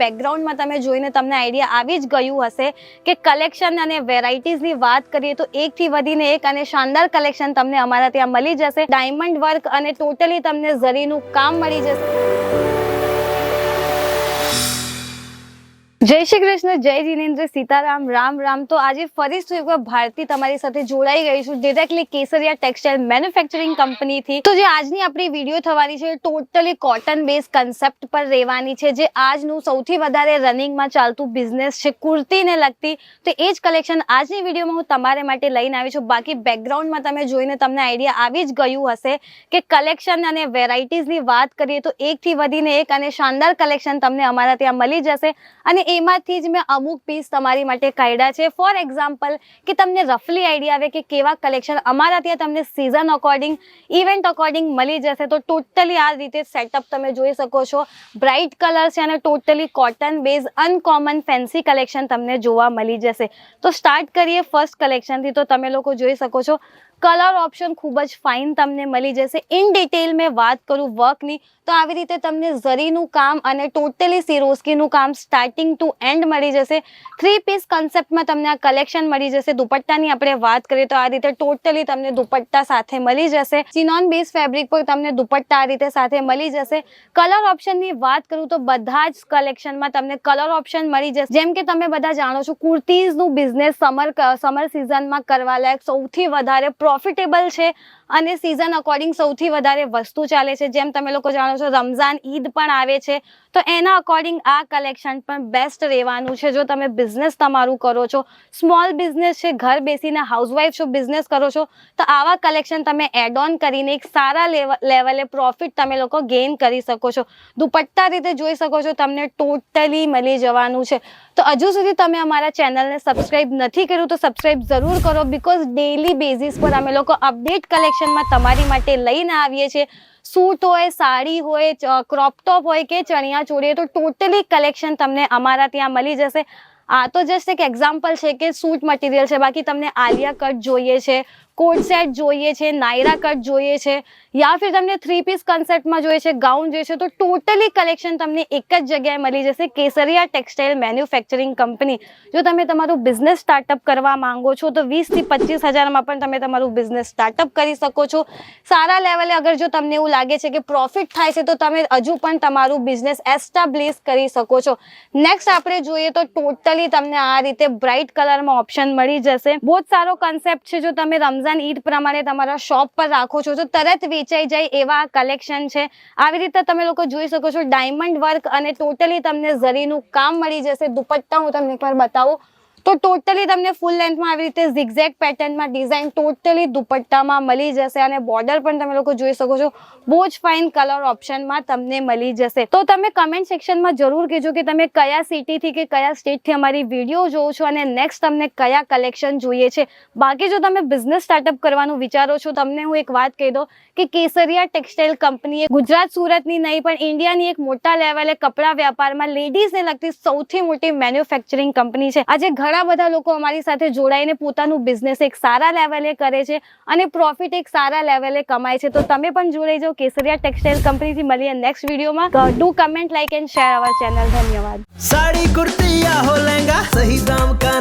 બેકગ્રાઉન્ડમાં તમે જોઈને તમને આઈડિયા આવી જ ગયું હશે કે કલેક્શન અને વેરાયટીઝની વાત કરીએ તો એકથી વધીને એક અને શાનદાર કલેક્શન તમને અમારા ત્યાં મળી જશે. ડાયમંડ વર્ક અને ટોટલી તમને ઝરીનું કામ મળી જશે. જય શ્રી કૃષ્ણ, જય જીનેન્દ્ર, સીતારામ, રામ રામ. તો આજે ફરીથી એકવાર ભારતી તમારી સાથે જોડાઈ ગઈ છું ડિરેક્ટલી કેસરિયા ટેક્સટાઇલ મેન્યુફેક્ચરિંગ કંપનીથી. તો જે આજની આપણી વીડિયો થવાની છે ટોટલી કોટન બેઝ કન્સેપ્ટ પર રહેવાની છે, જે આજનું સૌથી વધારે રનિંગમાં ચાલતું બિઝનેસ છે, કુર્તીને લગતી. તો એ જ કલેક્શન આજની વિડીયોમાં હું તમારે માટે લઈને આવી છું. બાકી બેકગ્રાઉન્ડમાં તમે જોઈને તમને આઈડિયા આવી જ ગયું હશે કે કલેક્શન અને વેરાયટીઝની વાત કરીએ તો એકથી વધીને એક અને શાનદાર કલેક્શન તમને અમારા ત્યાં મળી જશે. અને એમાંથી જ મેં અમુક પીસ તમારી માટે કાઢ્યા છે. ફોર એક્ઝામ્પલ કે તમને રફલી આઈડિયા આવે કે કેવા કલેક્શન અમારા ત્યાં તમને સિઝન અકોર્ડિંગ ઇવેન્ટ અકોર્ડિંગ મળી જશે. તો ટોટલી આ રીતે સેટઅપ તમે જોઈ શકો છો. બ્રાઇટ કલર છે અને totally cotton base uncommon fancy collection તમને જોવા મળી જશે. તો સ્ટાર્ટ કરીએ ફર્સ્ટ કલેક્શનથી તો તમે લોકો જોઈ શકો છો. કલર ઓપ્શન ખૂબ જ ફાઇન તમને મળી જશે. ઇન ડિટેલ મેં વાત કરું વર્કની તો આવી રીતે તમને ઝરીનું કામ અને ટોટલી સિરોસ્કીનું કામ સ્ટાર્ટિંગ ટુ એન્ડ મળી જશે. થ્રી પીસ કન્સેપ્ટમાં તમને આ કલેક્શન મળી જશે. દુપટ્ટાની આપણે વાત કરીએ તો આ રીતે ટોટલી તમને દુપટ્ટા સાથે મળી જશે. સિનોન બેઝ ફેબ્રિક પર તમને દુપટ્ટા આ રીતે સાથે મળી જશે. કલર ઓપ્શનની વાત કરું તો બધા જ કલેક્શનમાં તમને કલર ઓપ્શન મળી જશે. જેમ કે તમે બધા જાણો છો કુર્તીઝનું બિઝનેસ સમર સમર સિઝનમાં કરવા લાયક સૌથી વધારે પ્રોફિટેબલ છે. અને સિઝન અકોર્ડિંગ સૌથી વધારે વસ્તુ ચાલે છે. જેમ તમે લોકો જાણો છો, રમઝાન ઈદ પણ આવે છે, તો એના અકોર્ડિંગ આ કલેક્શન પણ બેસ્ટ રહેવાનું છે. જો તમે બિઝનેસ તમારું કરો છો સ્મોલ બિઝનેસ છે, ઘર બેસીને હાઉસવાઈફ છો બિઝનેસ કરો છો, તો આવા કલેક્શન તમે એડ ઓન કરીને એક સારા લેવલે પ્રોફિટ તમે લોકો ગેઇન કરી શકો છો. દુપટ્ટા રીતે જોઈ શકો છો, તમને ટોટલી મળી જવાનું છે. તો હજુ સુધી તમે અમારા ચેનલને સબસ્ક્રાઈબ નથી કર્યું, તો સબસ્ક્રાઈબ જરૂર કરો બિકોઝ ડેલી બેઝિસ પર અમે લોકો અપડેટ કલેક્શનમાં તમારી માટે લઈને આવીએ છીએ. સૂટ હોય સાડી હોય ક્રોપટોપ હોય કે ચણિયા ચોળી તો ટોટલી કલેક્શન તમને અમારા ત્યાં મળી જશે. આ તો જસ્ટ એક એક્ઝામ્પલ છે કે સૂટ મટીરિયલ છે. બાકી તમને આલિયા કટ જોઈએ છે કોટ સેટ જોઈએ છે નાયરા કટ જોઈએ છે, યા ફિર તમને થ્રી પીસ કન્સેપ્ટમાં જોઈએ છે ગાઉન જોઈએ છે, તો ટોટલી કલેક્શન તમને એક જ જગ્યાએ મળી જશે, કેસરિયા ટેક્સટાઇલ મેન્યુફેક્ચરિંગ કંપની જો તમે તમારું બિઝનેસ સ્ટાર્ટઅપ કરવા માંગો છો, તો વીસથી પચીસ હજારમાં પણ તમે તમારું બિઝનેસ સ્ટાર્ટઅપ કરી શકો છો. સારા લેવલે અગર જો તમને એવું લાગે છે કે પ્રોફિટ થાય છે, તો તમે હજુ પણ તમારું બિઝનેસ એસ્ટાબ્લિશ કરી શકો છો. નેક્સ્ટ આપણે જોઈએ તો ટોટલી તમને આ રીતે બ્રાઇટ કલરમાં ઓપ્શન મળી જશે. બહુ જ સારો કન્સેપ્ટ છે, જો તમે રમઝાન ઈદ પ્રમાણે તમારા શોપ પર રાખો છો, તો તરત વેચાઈ જાય એવા કલેક્શન છે. આવી રીતે તમે લોકો જોઈ શકો છો ડાયમંડ વર્ક અને ટોટલી તમને ઝરીનું કામ મળી જશે. દુપટ્ટા હું તમને એકવાર બતાવું. તો ટોટલી તમને ફૂલ લેન્થમાં આવી રીતે ઝિગઝેક પેટર્નમાં ડિઝાઇન ટોટલી દુપટ્ટામાં મળી જશે અને બોર્ડર પણ તમે લોકો જોઈ શકો છો. બહુ જ ફાઇન કલર ઓપ્શનમાં તમને મળી જશે. તો તમે કમેન્ટ સેક્શનમાં જરૂર કહેજો કે તમે કયા સિટીથી કે કયા સ્ટેટથી અમારી વીડિયો જોવો છો અને નેક્સ્ટ તમને કયા કલેક્શન જોઈએ છે. બાકી જો તમે બિઝનેસ સ્ટાર્ટઅપ કરવાનું વિચારો છો, તમને હું એક વાત કહી દઉં કે કેસરિયા ટેક્સટાઇલ કંપનીએ ગુજરાત સુરતની નહીં, પણ ઇન્ડિયાની એક મોટા લેવલે કપડા વ્યાપારમાં લેડીઝને લગતી સૌથી મોટી મેન્યુફેક્ચરિંગ કંપની છે. આજે ઘણા ઘણા બધા લોકો અમારી સાથે જોડાઈને પોતાનું બિઝનેસ એક સારા લેવલે કરે છે અને પ્રોફિટ એક સારા લેવલે કમાય છે. તો તમે પણ જોડાઈ જાઓ કેસરિયા ટેક્સટાઇલ કંપનીથી મળીએ નેક્સ્ટ વિડીયોમાં do comment like and share our channel ધન્યવાદ. સાડી કુર્તી હો સહી દામ કા